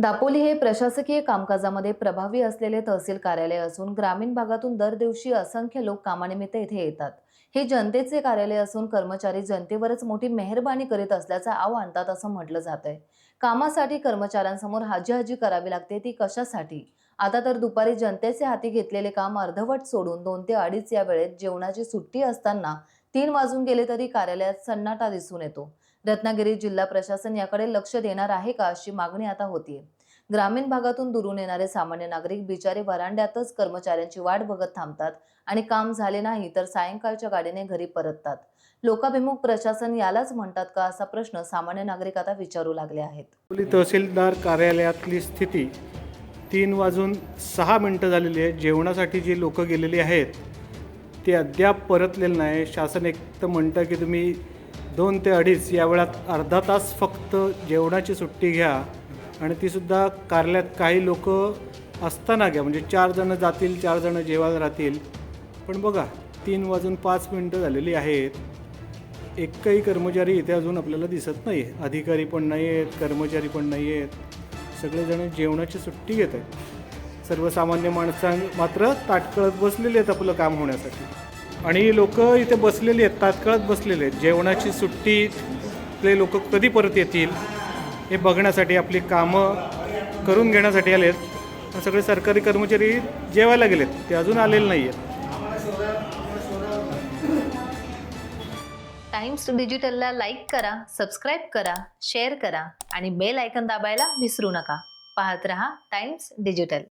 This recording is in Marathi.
दापोली हे प्रशासकीय कामकाजामध्ये प्रभावी असलेले तहसील कार्यालय असून ग्रामीण भागातून दर दिवशी असंख्य लोक कामानिमित्त येथे येतात. हे जनतेचे कार्यालय असून कर्मचारी जनतेवरच मोठी मेहरबानी करीत असल्याचा आव आणतात असं म्हटलं जात आहे कामासाठी कर्मचाऱ्यांसमोर हाजीहाजी करावी लागते ती कशासाठी? आता तर दुपारी जनतेचे हाती घेतलेले काम अर्धवट सोडून दोन ते अडीच या वेळेत जेवणाची सुट्टी असताना तीन वाजून गेले तरी कार्यालयात सन्नाटा दिसून येतो. रत्नागिरी जिल्हा प्रशासन याकडे लक्ष देणार आहे का अशी मागणी आता होतीये. ग्रामीण भागातून दुरून येणारे सामान्य नागरिक बिचारे वरांड्यातच कर्मचाऱ्यांची वाट बघत थांबतात आणि काम झाले नाही तर सायंकाळच्या गाडीने घरी परततात. लोकाभिमुख प्रशासन यालाच म्हणतात का असा प्रश्न सामान्य नागरिक आता विचारू लागले आहेत. तहसीलदार कार्यालयातली स्थिती तीन वाजून सहा मिनटं झालेली आहे. जेवणासाठी जी लोकं गेलेली आहेत ते अद्याप परतलेलं नाही शासन एक तर म्हणतं की तुम्ही दोन ते अडीच या वेळात अर्धा तास फक्त जेवणाची सुट्टी घ्या आणि तीसुद्धा कार्यालयात काही लोक असताना घ्या. म्हणजे चार जणं जातील चार जणं जेवायला राहतील. पण बघा तीन वाजून पाच मिनटं झालेली आहेत. एकही कर्मचारी इथे अजून आपल्याला दिसत नाही आहे अधिकारी पण नाही आहेत कर्मचारी पण नाही आहेत सगळेजण जेवणाची सुट्टी घेत आहेत. सर्वसामान्य माणसां मात्र ताटकळत बसलेले आहेत आपलं काम होण्यासाठी. आणि लोक इथे बसलेली आहेत तात्काळत बसलेले आहेत. जेवणाची सुट्टी ते लोक कधी परत येतील हे बघण्यासाठी आपली कामं करून घेण्यासाठी आले आहेत सगळे सरकारी कर्मचारी जेवायला गेलेत ते अजून आलेले नाही आहेत टाइम्स डिजिटलला लाईक करा सबस्क्राईब करा शेअर करा आणि बेल आयकन दाबायला विसरू नका. पाहत रहा टाइम्स डिजिटल.